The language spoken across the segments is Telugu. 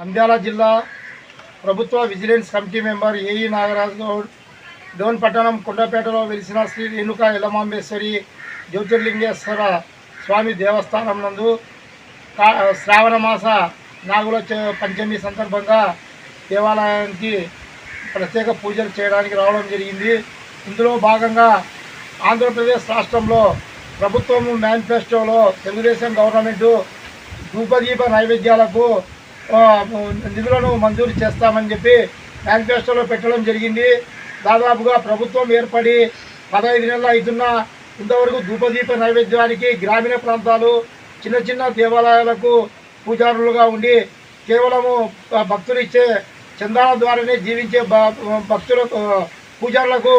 నంద్యాల జిల్లా ప్రభుత్వ vigilance committee member AE Nagaraju Goud Dhone పట్టణం కొండపేటలో వెలిసిన శ్రీ రేణుక ఎలమాంబేశ్వరి జ్యోతిర్లింగేశ్వర స్వామి దేవస్థానం నందు శ్రావణ మాస నాగుల పంచమి సందర్భంగా దేవాలయానికి ప్రత్యేక పూజలు చేయడానికి రావడం జరిగింది. ఇందులో భాగంగా ఆంధ్రప్రదేశ్ రాష్ట్రంలో ప్రభుత్వం మేనిఫెస్టోలో తెలుగుదేశం గవర్నమెంటు ధూపదీప నైవేద్యాలకు నిధులను మంజూరు చేస్తామని చెప్పి మేనిఫెస్టోలో పెట్టడం జరిగింది. దాదాపుగా ప్రభుత్వం ఏర్పడి పదహైదు నెలలు అవుతున్న ఇంతవరకు ధూపదీప నైవేద్యానికి గ్రామీణ ప్రాంతాలు చిన్న చిన్న దేవాలయాలకు పూజారులుగా ఉండి కేవలము భక్తులు ఇచ్చే చందాల ద్వారానే జీవించే భ- పూజారులకు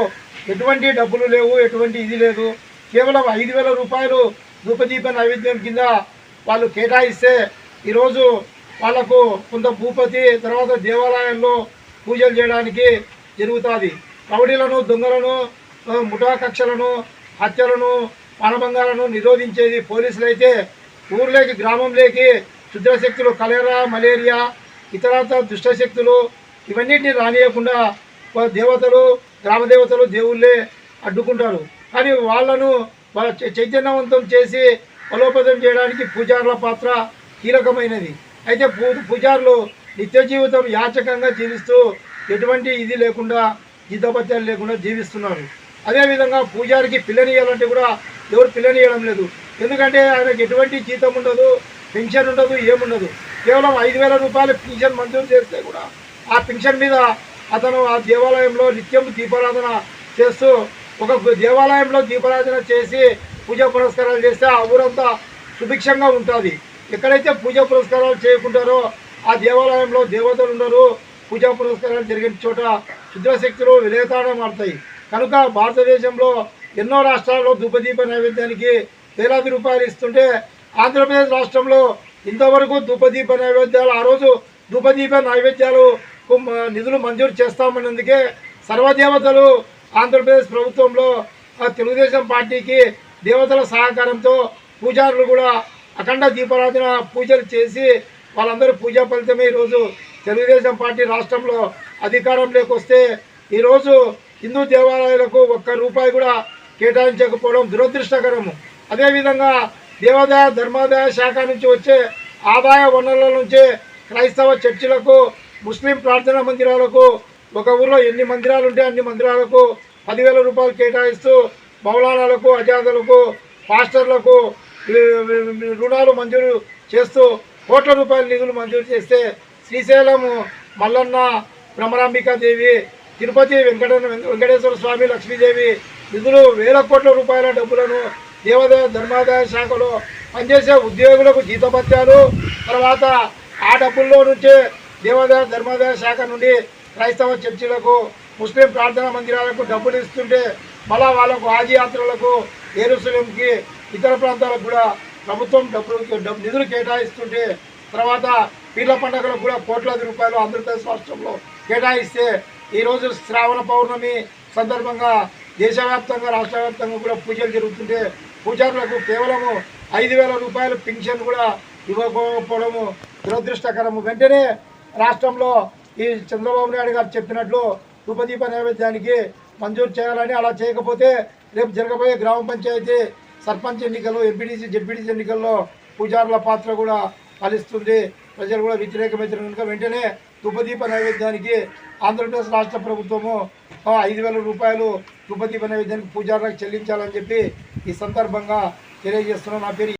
ఎటువంటి డబ్బులు లేవు ఎటువంటి ఇది లేదు. కేవలం ఐదు వేల రూపాయలు ధూపదీప నైవేద్యం కింద వాళ్ళు కేటాయిస్తే ఈరోజు వాళ్ళకు కొంత భూపతి తర్వాత దేవాలయాల్లో పూజలు చేయడానికి జరుగుతుంది. రౌడీలను దొంగలను ముఠా కక్షలను హత్యలను పానభంగాలను నిరోధించేది పోలీసులు అయితే ఊర్లోకి గ్రామంలోకి క్షుద్రశక్తులు కలెరా మలేరియా ఇతరత దుష్టశక్తులు ఇవన్నిటిని రానియకుండా దేవతలు గ్రామదేవతలు దేవుళ్ళే అడ్డుకుంటారు. కానీ వాళ్ళను చైతన్యవంతం చేసి బలోపేతం చేయడానికి పూజారుల పాత్ర కీలకమైనది. అయితే పూ పూజారులు నిత్య జీవితం యాచకంగా జీవిస్తూ ఎటువంటి ఇది లేకుండా జీతపత్యాలు లేకుండా జీవిస్తున్నారు. అదేవిధంగా పూజారికి పిల్లనియాలంటే కూడా ఎవరు పిల్లనియడం లేదు. ఎందుకంటే ఆయనకు ఎటువంటి జీతం ఉండదు పెన్షన్ ఉండదు ఏముండదు. కేవలం ఐదు వేల రూపాయలు పెన్షన్ మంజూరు చేస్తే కూడా ఆ పెన్షన్ మీద అతను ఆ దేవాలయంలో నిత్యం దీపారాధన చేస్తూ ఒక దేవాలయంలో దీపారాధన చేసి పూజ పురస్కారాలు చేస్తే ఆ ఊరంతా సుభిక్షంగా ఉంటుంది. ఎక్కడైతే పూజా పురస్కారాలు చేయకుంటారో ఆ దేవాలయంలో దేవతలు ఉండరు. పూజా పురస్కారాలు జరిగిన చోట క్షుద్రశక్తులు విలేతాడం ఆడతాయి కనుక భారతదేశంలో ఎన్నో రాష్ట్రాల్లో ధూపదీప నైవేద్యానికి వేలాది రూపాయలు ఇస్తుంటే ఆంధ్రప్రదేశ్ రాష్ట్రంలో ఇంతవరకు ధూపదీప నైవేద్యాలు ఆ రోజు ధూపదీప నైవేద్యాలు నిధులు మంజూరు చేస్తామన్నందుకే సర్వదేవతలు ఆంధ్రప్రదేశ్ ప్రభుత్వంలో ఆ తెలుగుదేశం పార్టీకి దేవతల సహకారంతో పూజారులు కూడా అఖండ దీపారాధన పూజలు చేసి వాళ్ళందరూ పూజా ఫలితమే ఈరోజు తెలుగుదేశం పార్టీ రాష్ట్రంలో అధికారంలోకి వస్తే ఈరోజు హిందూ దేవాలయాలకు ఒక్క రూపాయి కూడా కేటాయించకపోవడం దురదృష్టకరము అదేవిధంగా దేవాదాయ ధర్మాదాయ శాఖ నుంచి వచ్చే ఆదాయ వనరుల నుంచి క్రైస్తవ చర్చిలకు ముస్లిం ప్రార్థనా మందిరాలకు ఒక ఊర్లో ఎన్ని మందిరాలు ఉంటే అన్ని మందిరాలకు పదివేల రూపాయలు కేటాయిస్తూ మౌలానాలకు అజాదులకు పాస్టర్లకు రుణాలు మంజూరు చేస్తూ కోట్ల రూపాయల నిధులు మంజూరు చేస్తే శ్రీశైలం మల్లన్న భ్రమరాంబికాదేవి తిరుపతి వెంకట వెంకటేశ్వర స్వామి లక్ష్మీదేవి నిధులు వేల కోట్ల రూపాయల డబ్బులను దేవాదాయ ధర్మాదాయ శాఖలో పనిచేసే ఉద్యోగులకు జీతభత్యాలు. తర్వాత ఆ డబ్బుల్లో నుంచే దేవాదాయ ధర్మాదాయ శాఖ నుండి క్రైస్తవ చర్చిలకు ముస్లిం ప్రార్థనా మందిరాలకు డబ్బులు ఇస్తుంటే మళ్ళా వాళ్ళకు ఆజీ యాత్రలకు ఏరుసలంకి ఇతర ప్రాంతాలకు కూడా ప్రభుత్వం డబ్బులు నిధులు కేటాయిస్తుంటే తర్వాత పీర్ల పండుగలకు కూడా కోట్లాది రూపాయలు ఆంధ్రప్రదేశ్ రాష్ట్రంలో కేటాయిస్తే ఈరోజు శ్రావణ పౌర్ణమి సందర్భంగా దేశవ్యాప్తంగా రాష్ట్ర వ్యాప్తంగా కూడా పూజలు జరుగుతుంటే పూజారులకు కేవలము ఐదు వేల రూపాయలు పెన్షన్ కూడా ఇవ్వకపోవడము దురదృష్టకరము. వెంటనే రాష్ట్రంలో ఈ చంద్రబాబు నాయుడు గారు చెప్పినట్లు ఉపదీప నైవేద్యానికి మంజూరు చేయాలని అలా చేయకపోతే రేపు జరగబోయే గ్రామ పంచాయతీ సర్పంచ్ ఎన్నికలు ఎంపీడీసీ జెడ్పీటీసీ ఎన్నికల్లో పూజారుల పాత్ర కూడా ఫలిస్తుంది. ప్రజలు కూడా వ్యతిరేకమైతున్నారు. కనుక వెంటనే ధూపదీప నైవేద్యానికి ఆంధ్రప్రదేశ్ రాష్ట్ర ప్రభుత్వము ఐదు వేల రూపాయలు ధూపదీప నైవేద్యానికి పూజారులకు చెల్లించాలని చెప్పి ఈ సందర్భంగా తెలియజేస్తున్నాను. నా పేరు